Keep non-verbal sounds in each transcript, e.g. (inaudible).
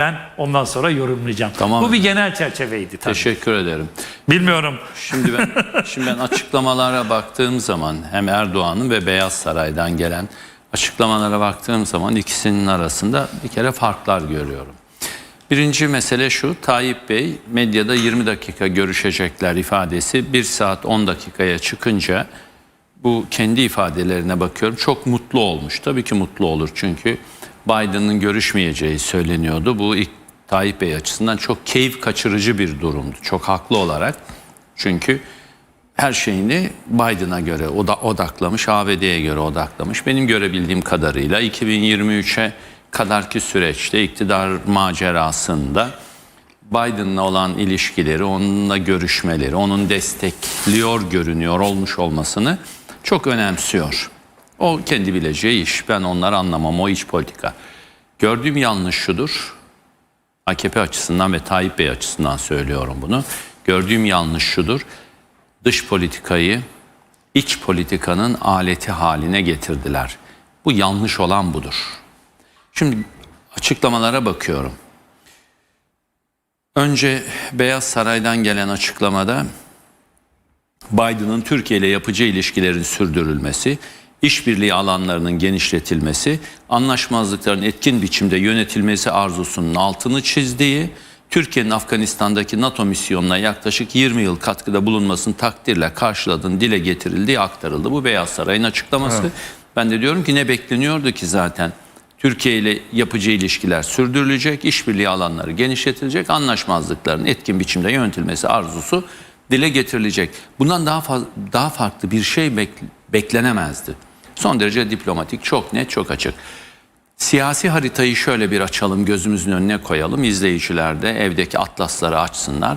Ben ondan sonra yorumlayacağım. Tamam. Bu bir genel çerçeveydi tabii. Teşekkür ederim. Bilmiyorum. Şimdi ben (laughs) şimdi ben açıklamalara baktığım zaman hem Erdoğan'ın ve Beyaz Saray'dan gelen açıklamalara baktığım zaman ikisinin arasında bir kere farklar görüyorum. Birinci mesele şu, Tayyip Bey medyada 20 dakika görüşecekler ifadesi 1 saat 10 dakikaya çıkınca bu kendi ifadelerine bakıyorum çok mutlu olmuş. Tabii ki mutlu olur çünkü Biden'ın görüşmeyeceği söyleniyordu. Bu ilk Tayyip Bey açısından çok keyif kaçırıcı bir durumdu. Çok haklı olarak. Çünkü her şeyini Biden'a göre oda- odaklamış, ABD'ye göre odaklamış. Benim görebildiğim kadarıyla 2023'e kadarki süreçte iktidar macerasında Biden'la olan ilişkileri, onunla görüşmeleri, onun destekliyor görünüyor olmuş olmasını çok önemsiyor. O kendi bileceği iş. Ben onları anlamam. O iç politika. Gördüğüm yanlış şudur. AKP açısından ve Tayyip Bey açısından söylüyorum bunu. Gördüğüm yanlış şudur. Dış politikayı iç politikanın aleti haline getirdiler. Bu yanlış olan budur. Şimdi açıklamalara bakıyorum. Önce Beyaz Saray'dan gelen açıklamada Biden'ın Türkiye ile yapıcı ilişkilerin sürdürülmesi, işbirliği alanlarının genişletilmesi, anlaşmazlıkların etkin biçimde yönetilmesi arzusunun altını çizdiği, Türkiye'nin Afganistan'daki NATO misyonuna yaklaşık 20 yıl katkıda bulunmasını takdirle karşıladığını dile getirildiği aktarıldı. Bu Beyaz Saray'ın açıklaması. Ben de diyorum ki ne bekleniyordu ki zaten? Türkiye ile yapıcı ilişkiler sürdürülecek, işbirliği alanları genişletilecek, anlaşmazlıkların etkin biçimde yönetilmesi arzusu dile getirilecek. Bundan daha fazla, daha farklı bir şey bek- beklenemezdi. Son derece diplomatik, çok net, çok açık. Siyasi haritayı şöyle bir açalım, gözümüzün önüne koyalım. İzleyiciler de evdeki atlasları açsınlar.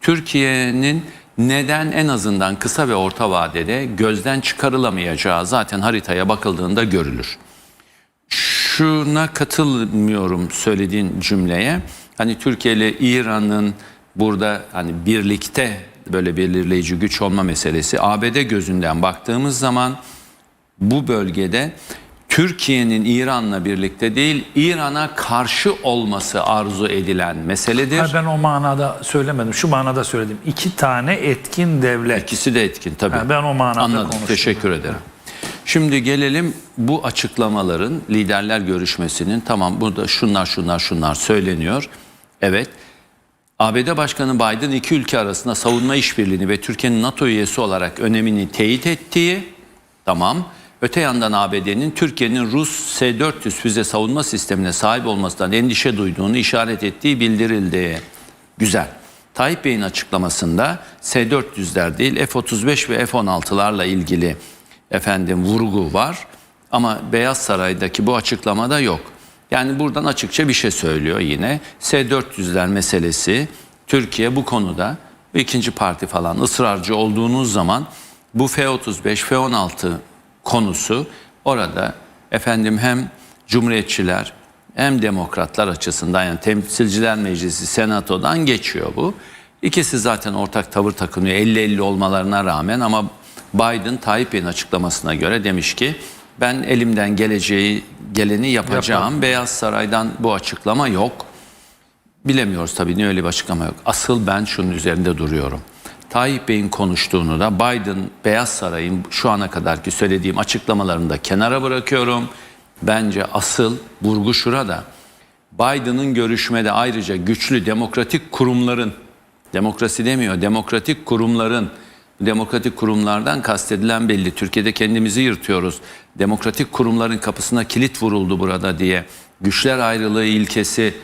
Türkiye'nin neden en azından kısa ve orta vadede gözden çıkarılamayacağı zaten haritaya bakıldığında görülür şuna katılmıyorum söylediğin cümleye. Hani Türkiye ile İran'ın burada hani birlikte böyle belirleyici güç olma meselesi ABD gözünden baktığımız zaman bu bölgede Türkiye'nin İran'la birlikte değil İran'a karşı olması arzu edilen meseledir. Ha, ben o manada söylemedim. Şu manada söyledim. İki tane etkin devlet. İkisi de etkin tabii. Ha, ben o manada Anladım. konuştum. Teşekkür ederim. Şimdi gelelim bu açıklamaların liderler görüşmesinin tamam burada şunlar şunlar şunlar söyleniyor. Evet. ABD Başkanı Biden iki ülke arasında savunma işbirliğini ve Türkiye'nin NATO üyesi olarak önemini teyit ettiği tamam. Öte yandan ABD'nin Türkiye'nin Rus S-400 füze savunma sistemine sahip olmasından endişe duyduğunu işaret ettiği bildirildi. Güzel. Tayyip Bey'in açıklamasında S-400'ler değil F-35 ve F-16'larla ilgili efendim vurgu var. Ama Beyaz Saray'daki bu açıklamada yok. Yani buradan açıkça bir şey söylüyor yine. S-400'ler meselesi Türkiye bu konuda ikinci parti falan ısrarcı olduğunuz zaman bu F-35, F-16 konusu orada efendim hem Cumhuriyetçiler hem demokratlar açısından yani temsilciler meclisi senatodan geçiyor bu. İkisi zaten ortak tavır takınıyor 50-50 olmalarına rağmen ama Biden Tayyip Bey'in açıklamasına göre demiş ki ben elimden geleceği geleni yapacağım. Beyaz Saray'dan bu açıklama yok. Bilemiyoruz tabii niye öyle bir açıklama yok. Asıl ben şunun üzerinde duruyorum. Tayyip Bey'in konuştuğunu da Biden Beyaz Saray'ın şu ana kadarki söylediğim açıklamalarını da kenara bırakıyorum. Bence asıl vurgu şurada. Biden'ın görüşmede ayrıca güçlü demokratik kurumların, demokrasi demiyor, demokratik kurumların, demokratik kurumlardan kastedilen belli. Türkiye'de kendimizi yırtıyoruz. Demokratik kurumların kapısına kilit vuruldu burada diye. Güçler ayrılığı ilkesi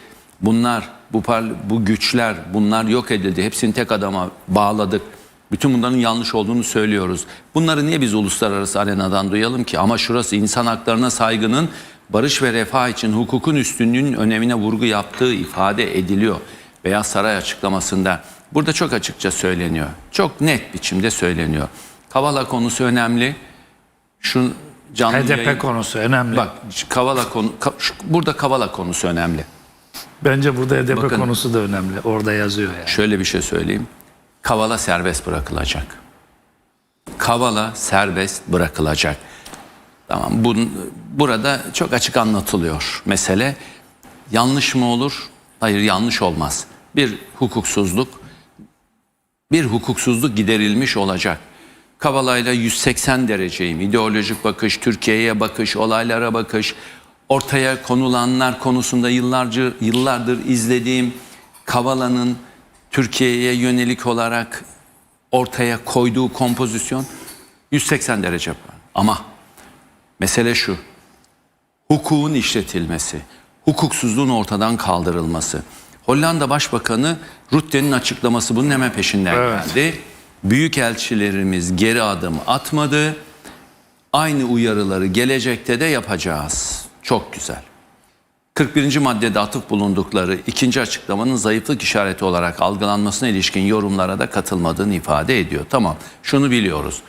bunlar, bu, bu güçler bunlar yok edildi. Hepsini tek adama bağladık. Bütün bunların yanlış olduğunu söylüyoruz. Bunları niye biz uluslararası arenadan duyalım ki? Ama şurası insan haklarına saygının barış ve refah için hukukun üstünlüğünün önemine vurgu yaptığı ifade ediliyor. Beyaz Saray açıklamasında burada çok açıkça söyleniyor. Çok net biçimde söyleniyor. Kavala konusu önemli. Şu canlı HDP yayın- konusu önemli. Bak Kavala konu ka- şu- burada Kavala konusu önemli. Bence burada HDP Bakın. konusu da önemli. Orada yazıyor yani. Şöyle bir şey söyleyeyim. Kavala serbest bırakılacak. Kavala serbest bırakılacak. Tamam. Bun, burada çok açık anlatılıyor mesele. Yanlış mı olur? Hayır yanlış olmaz. Bir hukuksuzluk bir hukuksuzluk giderilmiş olacak. Kavala'yla 180 dereceyim. İdeolojik bakış, Türkiye'ye bakış, olaylara bakış, ortaya konulanlar konusunda yıllarca yıllardır izlediğim Kavala'nın Türkiye'ye yönelik olarak ortaya koyduğu kompozisyon 180 derece. Ama mesele şu hukukun işletilmesi, hukuksuzluğun ortadan kaldırılması. Hollanda Başbakanı Rutte'nin açıklaması bunun hemen peşinden geldi. Büyükelçilerimiz geri adım atmadı. Aynı uyarıları gelecekte de yapacağız. Çok güzel. 41. maddede atıf bulundukları ikinci açıklamanın zayıflık işareti olarak algılanmasına ilişkin yorumlara da katılmadığını ifade ediyor. Tamam şunu biliyoruz.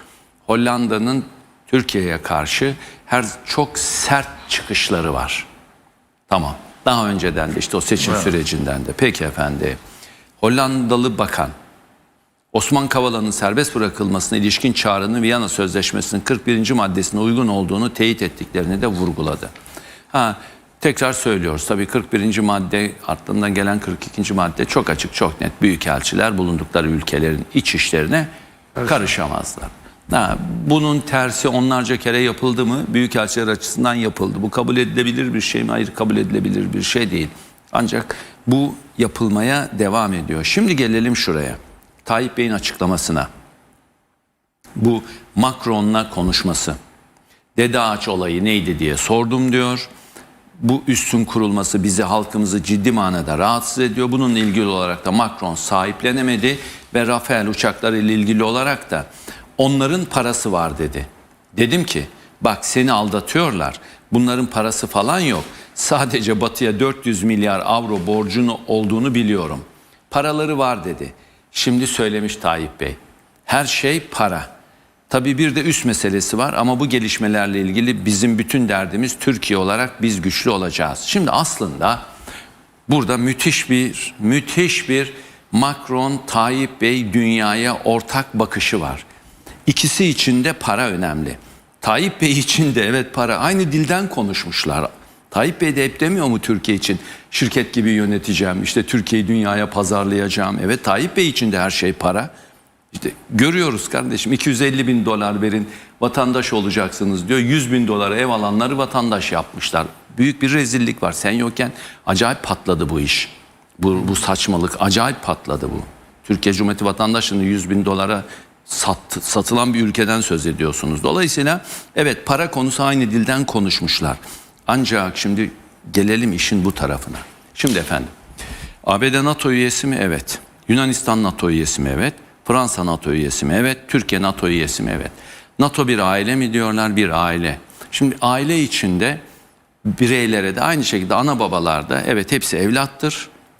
Hollanda'nın Türkiye'ye karşı her çok sert çıkışları var. Tamam. Daha önceden de işte o seçim sürecinden de. Peki efendi. Hollandalı bakan Osman Kavala'nın serbest bırakılmasına ilişkin çağrının Viyana Sözleşmesi'nin 41. maddesine uygun olduğunu teyit ettiklerini de vurguladı. Ha, tekrar söylüyoruz. Tabii 41. madde ardından gelen 42. madde çok açık, çok net. Büyükelçiler bulundukları ülkelerin iç işlerine karışamazlar. Ha, bunun tersi onlarca kere yapıldı mı? Büyükelçiler açısından yapıldı. Bu kabul edilebilir bir şey mi? Hayır kabul edilebilir bir şey değil. Ancak bu yapılmaya devam ediyor. Şimdi gelelim şuraya. Tayyip Bey'in açıklamasına. Bu Macron'la konuşması. Dede ağaç olayı neydi diye sordum diyor. Bu üstün kurulması bizi halkımızı ciddi manada rahatsız ediyor. Bununla ilgili olarak da Macron sahiplenemedi ve Rafael uçakları ile ilgili olarak da onların parası var dedi. Dedim ki bak seni aldatıyorlar. Bunların parası falan yok. Sadece batıya 400 milyar avro borcunu olduğunu biliyorum. Paraları var dedi. Şimdi söylemiş Tayyip Bey. Her şey para. Tabii bir de üst meselesi var ama bu gelişmelerle ilgili bizim bütün derdimiz Türkiye olarak biz güçlü olacağız. Şimdi aslında burada müthiş bir müthiş bir Macron Tayyip Bey dünyaya ortak bakışı var. İkisi için de para önemli. Tayyip Bey için de evet para aynı dilden konuşmuşlar. Tayyip Bey de hep demiyor mu Türkiye için şirket gibi yöneteceğim işte Türkiye'yi dünyaya pazarlayacağım. Evet Tayyip Bey için de her şey para. İşte görüyoruz kardeşim 250 bin dolar verin vatandaş olacaksınız diyor. 100 bin dolara ev alanları vatandaş yapmışlar. Büyük bir rezillik var. Sen yokken acayip patladı bu iş. Bu, bu saçmalık acayip patladı bu. Türkiye Cumhuriyeti vatandaşını 100 bin dolara sat, satılan bir ülkeden söz ediyorsunuz. Dolayısıyla evet para konusu aynı dilden konuşmuşlar. Ancak şimdi gelelim işin bu tarafına. Şimdi efendim ABD NATO üyesi mi? Evet. Yunanistan NATO üyesi mi? Evet. Fransa NATO üyesi mi? Evet. Türkiye NATO üyesi mi? Evet. NATO bir aile mi diyorlar? Bir aile. Şimdi aile içinde bireylere de aynı şekilde ana babalar da evet hepsi evlattır.